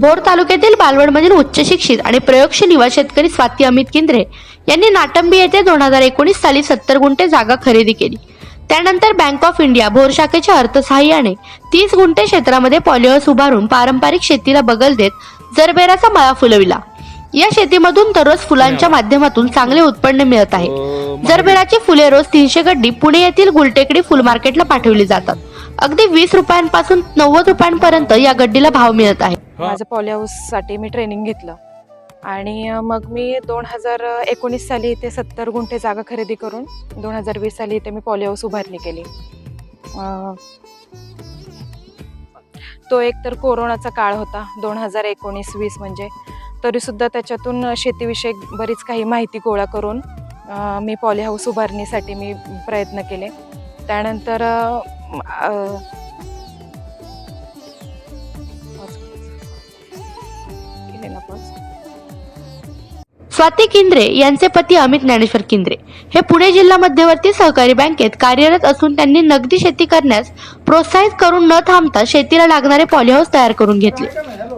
भोर तालुक्यातील बालवडमधील उच्च शिक्षित आणि प्रयोगशील युवा शेतकरी स्वाती अमित केंद्रे यांनी नाटंबी येथे दोन हजार एकोणीस साली सत्तर गुंठे जागा खरेदी केली. त्यानंतर बँक ऑफ इंडिया भोर शाखेच्या अर्थसहाय्याने तीस गुंठे क्षेत्रामध्ये पॉलिहाऊस उभारून पारंपरिक शेतीला बगल देत जरबेराचा मळा फुलविला. या शेतीमधून दररोज फुलांच्या माध्यमातून चांगले उत्पन्न मिळत आहे. जरबेराची फुले रोज तीनशे गड्डी पुणे येथील गुलटेकडी फुल मार्केटला पाठवली जातात. अगदी वीस रुपयांपासून नव्वद रुपयांपर्यंत या गड्डीला भाव मिळत आहे. माझं पॉली हाऊससाठी मी ट्रेनिंग घेतलं. आणि मग मी दोन हजार एकोणीस साली इथे सत्तर गुंठे जागा खरेदी करून दोन हजार वीस साली इथे मी पॉली हाऊस उभारणी केली. तो एक तर कोरोनाचा काळ होता दोन हजार एकोणीस वीस म्हणजे. तरीसुद्धा त्याच्यातून शेतीविषयक बरीच काही माहिती गोळा करून मी पॉली हाऊस उभारणीसाठी मी प्रयत्न केले. त्यानंतर अ, केलेला स्वाती किंद्रे यांचे पती अमित ज्ञानेश्वर किंद्रे. हे पुणे जिल्हा मध्यवर्ती सहकारी बँकेत कार्यरत असून त्यांनी नगदी शेती करण्यास प्रोत्साहित करून न थांबता शेतीला लागणारे पॉलिहाऊस तयार करून घेतले.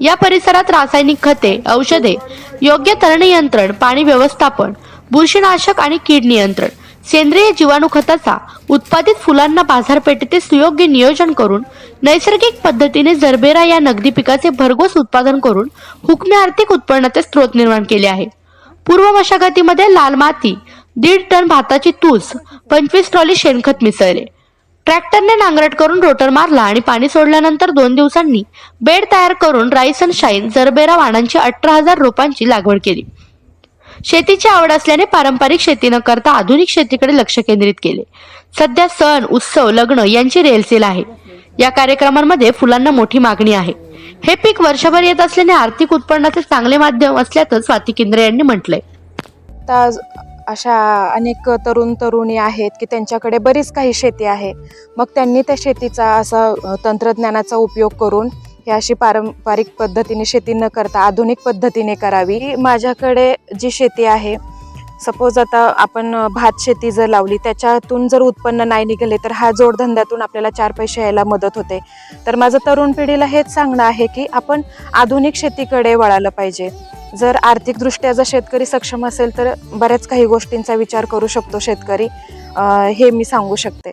या परिसरात रासायनिक खते औषधे योग्य तरण नियंत्रण पाणी व्यवस्थापन बुरशीनाशक आणि कीड नियंत्रण. सेंद्रिय जीवाणू खताचा उत्पादित फुलांना बाजारपेठेत सुयोग्य नियोजन करून नैसर्गिक पद्धतीने जरबेरा या नगदी पिकाचे भरघोस उत्पादन करून हुकमी आर्थिक उत्पन्नाचे स्रोत निर्माण केले आहे. पूर्व मशागतीमध्ये लाल माती दीड टन भाताची तूस पंचवीस ट्रॉली शेणखत मिसळले. ट्रॅक्टरने नांगरट करून रोटर मारला आणि पाणी सोडल्यानंतर दोन दिवसांनी बेड तयार करून राईस अँड शाईन जरबेरा वाणांची अठरा हजार रोपांची लागवड केली. शेतीची आवड असल्याने पारंपरिक शेती न करता आधुनिक शेतीकडे लक्ष केंद्रित केले. सध्या सण उत्सव लग्न यांची रेलसेल आहे. या कार्यक्रमांमध्ये फुलांना मोठी मागणी आहे. हे पीक वर्षभर येत असल्याने आर्थिक उत्पन्नाचे चांगले माध्यम असल्याचं स्वाती केंद्रे यांनी म्हटलंय. अशा अनेक तरुण तरुणी आहेत की त्यांच्याकडे बरीच काही शेती आहे. मग त्यांनी त्या शेतीचा असा तंत्रज्ञानाचा उपयोग करून ही अशी पारंपरिक पद्धतीने शेती न करता आधुनिक पद्धतीने करावी. माझ्याकडे जी शेती आहे सपोज आता आपण भात शेती जर लावली त्याच्यातून जर उत्पन्न नाही निघाले तर हा जोडधंद्यातून आपल्याला चार पैसे यायला मदत होते. तर माझं तरुण पिढीला हेच सांगणं आहे की आपण आधुनिक शेतीकडे वळालं पाहिजे. जर आर्थिकदृष्ट्या जर शेतकरी सक्षम असेल तर बऱ्याच काही गोष्टींचा विचार करू शकतो शेतकरी. हे मी सांगू शकते.